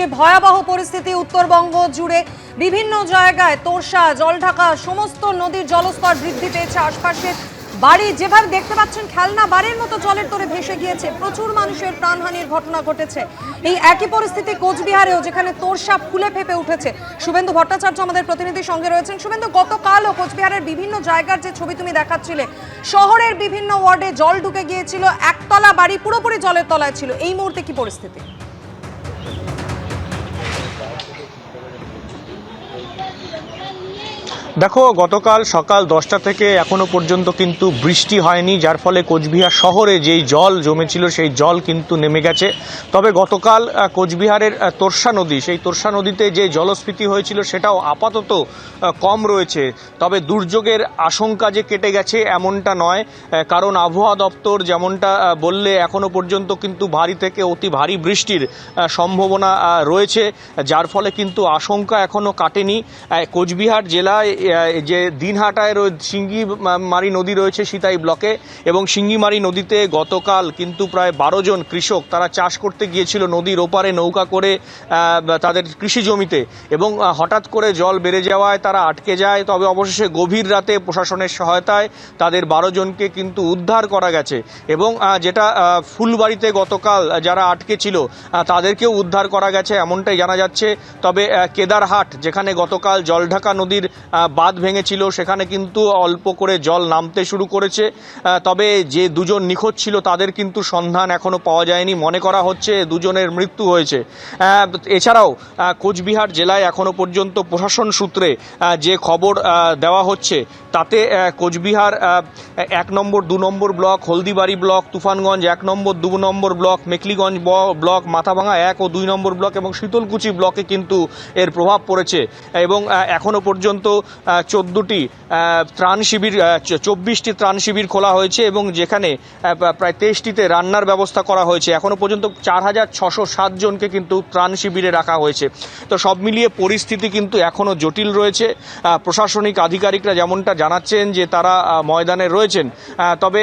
যে ভয়াবহ পরিস্থিতি উত্তরবঙ্গ জুড়ে বিভিন্ন জায়গায় তোরসা, জলঢাকা, সমস্ত নদীর জলস্তর বৃদ্ধি পেয়েছে আশপাশের বাড়ি। যেভাবে দেখতে পাচ্ছেন, খেলনা বাড়ির মতো জলের তোরে ভেসে গিয়েছে। প্রচুর মানুষের প্রাণহানির ঘটনা ঘটেছে। এই একই পরিস্থিতি কোচবিহারেও, যেখানে তোরসা ফুলে ফেপে উঠেছে। শুভেন্দু ভট্টাচার্য আমাদের প্রতিনিধির সঙ্গে রয়েছেন। শুভেন্দু, গতকালও কোচবিহারের বিভিন্ন জায়গার যে ছবি তুমি দেখাচ্ছিলে, শহরের বিভিন্ন ওয়ার্ডে জল ঢুকে গিয়েছিল। একতলা বাড়ি পুরোপুরি জলের তলায় ছিল। এই মুহূর্তে কি পরিস্থিতি? দেখো, গতকাল সকাল দশটা থেকে এখনও পর্যন্ত কিন্তু বৃষ্টি হয়নি, যার ফলে কোচবিহার শহরে যেই জল জমেছিল, সেই জল কিন্তু নেমে গেছে। তবে গতকাল কোচবিহারের তোরসা নদী, সেই তোরসা নদীতে যে জলস্ফীতি হয়েছিল, সেটাও আপাতত কম রয়েছে। তবে দুর্যোগের আশঙ্কা যে কেটে গেছে, এমনটা নয়। কারণ আবহাওয়া দপ্তর যেমনটা বললে, এখনও পর্যন্ত কিন্তু ভারী থেকে অতি ভারী বৃষ্টির সম্ভাবনা রয়েছে, যার ফলে কিন্তু আশঙ্কা এখনও কাটেনি। কোচবিহার জেলায় যে দিনহাটায় রয়ে- সিঙ্গিমারি নদী রয়েছে সিতাই ব্লকে এবং সিঙ্গিমারি নদীতে গতকাল কিন্তু প্রায় বারো জন কৃষক তারা চাষ করতে গিয়েছিল নদীর ওপারে নৌকা করে তাদের কৃষি জমিতে এবং হঠাৎ করে জল বেড়ে যাওয়ায় তারা আটকে যায়। তবে অবশেষে গভীর রাতে প্রশাসনের সহায়তায় তাদের বারো জনকে কিন্তু উদ্ধার করা গেছে এবং যেটা ফুলবাড়িতে গতকাল যারা আটকে ছিল তাদেরকেও উদ্ধার করা গেছে এমনটাই জানা যাচ্ছে। তবে কেদারহাট যেখানে গতকাল জলঢাকা নদীর বাঁধ ভেঙেছিল, সেখানে কিন্তু অল্প করে জল নামতে শুরু করেছে। তবে যে দুজন নিখোঁজ ছিল, তাদের কিন্তু সন্ধান এখনও পাওয়া যায়নি। মনে করা হচ্ছে দুজনের মৃত্যু হয়েছে। এছাড়াও কোচবিহার জেলায় এখনও পর্যন্ত প্রশাসন সূত্রে যে খবর দেওয়া হচ্ছে, তাতে কোচবিহার এক নম্বর, দু নম্বর ব্লক, হলদিবাড়ি ব্লক, তুফানগঞ্জ এক নম্বর, দু নম্বর ব্লক মেকলিগঞ্জ ব্লক, মাথাভাঙা এক ও দুই নম্বর ব্লক এবং শীতলকুচি ব্লকে কিন্তু এর প্রভাব পড়েছে। এবং আহ, এখনও পর্যন্ত চোদ্দোটি ত্রাণ শিবির চব্বিশটি ত্রাণ শিবির খোলা হয়েছে এবং যেখানে প্রায় তেইশটিতে রান্নার ব্যবস্থা করা হয়েছে। এখনও পর্যন্ত চার হাজার ছশো সাতজনকে কিন্তু ত্রাণ শিবিরে রাখা হয়েছে। তো সব মিলিয়ে পরিস্থিতি কিন্তু এখনও জটিল রয়েছে। প্রশাসনিক আধিকারিকরা যেমনটা জানাচ্ছেন যে তারা ময়দানে রয়েছেন। তবে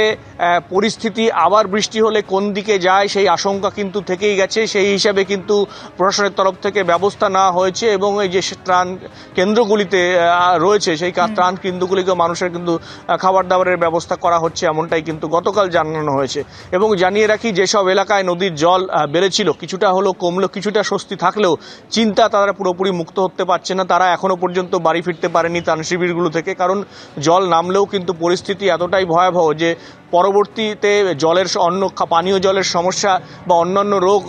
পরিস্থিতি আবার বৃষ্টি হলে কোন দিকে যায় সেই আশঙ্কা কিন্তু থেকেই গেছে। সেই হিসাবে কিন্তু প্রশাসনের তরফ থেকে ব্যবস্থা নেওয়া হয়েছে এবং এই যে ত্রাণ কেন্দ্রগুলিতে রয়েছে। সেই ত্রাণ কেন্দ্রগুলিকে মানুষের কিন্তু খাবার দাবারের ব্যবস্থা করা হচ্ছে এমনটাই কিন্তু গতকাল জানানো হয়েছে। এবং জানিয়ে রাখি যেসব এলাকায় নদীর জল বেড়েছিল কিছুটা হলো কমলো কিছুটা স্বস্তি থাকলেও চিন্তা তারা পুরোপুরি মুক্ত হতে পারছে না। তারা এখনও পর্যন্ত বাড়ি ফিরতে পারেনি ত্রাণ শিবিরগুলো থেকে কারণ জল নামলেও কিন্তু পরিস্থিতি এতটাই ভয়াবহ যে পরবর্তীতে জলের অন্য পানীয় জলের সমস্যা বা অন্যান্য রোগ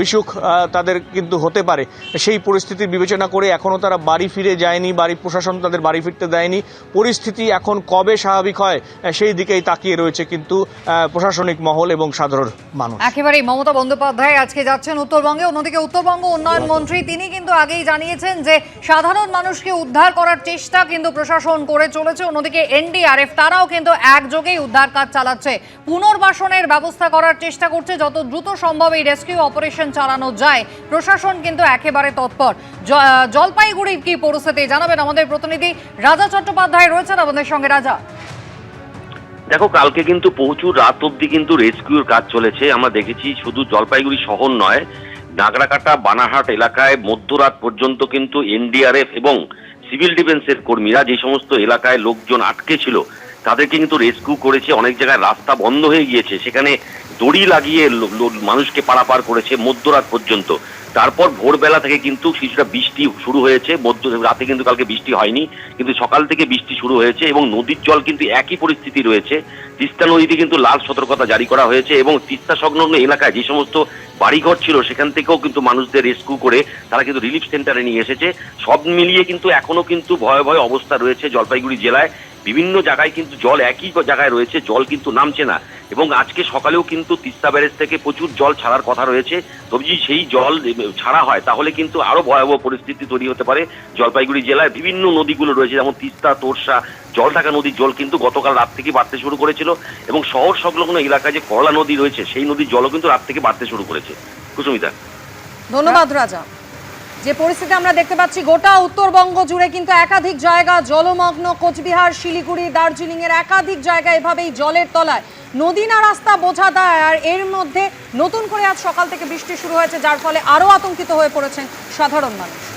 বিসুখ তাদের কিন্তু হতে পারে। সেই পরিস্থিতি বিবেচনা করে এখনও তারা বাড়ি ফিরে যায়নি বাড়ি প্রশাসন তাদের বাড়ি ফিরতে দেয়নি। পরিস্থিতি এখন কবে স্বাভাবিক হয় সেই দিকেই তাকিয়ে রয়েছে কিন্তু প্রশাসনিক মহল এবং সাধারণ মানুষ। একেবারেই মমতা বন্দ্যোপাধ্যায় আজকে যাচ্ছেন উত্তরবঙ্গে অন্যদিকে উত্তরবঙ্গ উন্নয়ন মন্ত্রী তিনি কিন্তু আগেই জানিয়েছেন যে সাধারণ মানুষকে উদ্ধার করার চেষ্টা কিন্তু প্রশাসন করে চলেছে। অন্যদিকে এনডিআরএফ তারাও কিন্তু একযোগেই উদ্ধার কাজ চালাচ্ছে। পুনর্বাসনের ব্যবস্থা করার চেষ্টা করছে যত দ্রুত সম্ভব এই রেস্কিউ অপারেশন চালানো যায়। প্রশাসন কিন্তু একেবারে তৎপর। জ- আহ, জলপাইগুড়ির কি পরিস্থিতি? জানাবেন আমাদের প্রতিনিধি রাজা চট্টোপাধ্যায় রয়েছেন আমাদের সঙ্গে। রাজা। দেখো, কালকে কিন্তু প্রচুর রাত অবধি কিন্তু রেস্কিউর কাজ চলেছে। আমরা দেখেছি শুধু জলপাইগুড়ি শহর নয়, নাগরাকাটা বানাহাট এলাকায় মধ্যরাত পর্যন্ত কিন্তু এনডিআরএফ এবং সিভিল ডিফেন্সের কর্মীরা যে সমস্ত এলাকায় লোকজন আটকে ছিল, তাদেরকে কিন্তু রেস্কিউ করেছে। অনেক জায়গায় রাস্তা বন্ধ হয়ে গিয়েছে। সেখানে দড়ি লাগিয়ে মানুষকে পারাপার করেছে মধ্যরাত পর্যন্ত। তারপর ভোরবেলা থেকে কিন্তু কিছুটা বৃষ্টি শুরু হয়েছে। মধ্য রাতে কিন্তু কালকে বৃষ্টি হয়নি, কিন্তু সকাল থেকে বৃষ্টি শুরু হয়েছে এবং নদীর জল কিন্তু একই পরিস্থিতি রয়েছে। তিস্তা নদীতে কিন্তু লাল সতর্কতা জারি করা হয়েছে এবং তিস্তা সংলগ্ন এলাকায় যে সমস্ত বাড়িঘর ছিল, সেখান থেকেও কিন্তু মানুষদের রেস্কিউ করে তারা কিন্তু রিলিফ সেন্টারে নিয়ে এসেছে। সব মিলিয়ে কিন্তু এখনও কিন্তু ভয় ভয় অবস্থা রয়েছে জলপাইগুড়ি জেলায়। বিভিন্ন জায়গায় কিন্তু জল, একই জায়গায় রয়েছে, জল কিন্তু নামছে না। এবং আজকে সকালেও কিন্তু তিস্তা ব্যারেজ থেকে প্রচুর জল ছাড়ার কথা রয়েছে। তবে যদি সেই জল ছাড়া হয়, তাহলে কিন্তু আরও ভয়াবহ পরিস্থিতি তৈরি হতে পারে। জলপাইগুড়ি জেলায় বিভিন্ন নদীগুলো রয়েছে, যেমন তিস্তা, তোরসা, জলঢাকা নদীর জল কিন্তু গতকাল রাত থেকে বাড়তে শুরু করেছিল। এবং শহর সংলগ্ন এলাকায় যে করলা নদী রয়েছে, সেই নদীর জলও কিন্তু রাত থেকে বাড়তে শুরু করেছে। কুসুমিতা। ধন্যবাদ, রাজা। যে পরিস্থিতি আমরা দেখতে পাচ্ছি, গোটা উত্তরবঙ্গ জুড়ে কিন্তু একাধিক জায়গা জলমগ্ন, কোচবিহার, শিলিগুড়ি দার্জিলিং এর একাধিক জায়গা এভাবেই জলের তলায়। নদী না রাস্তা বোঝা দেয় আর এর মধ্যে নতুন করে আজ সকাল থেকে বৃষ্টি শুরু হয়েছে, যার ফলে আরও আতঙ্কিত হয়ে পড়েছেন সাধারণ মানুষ।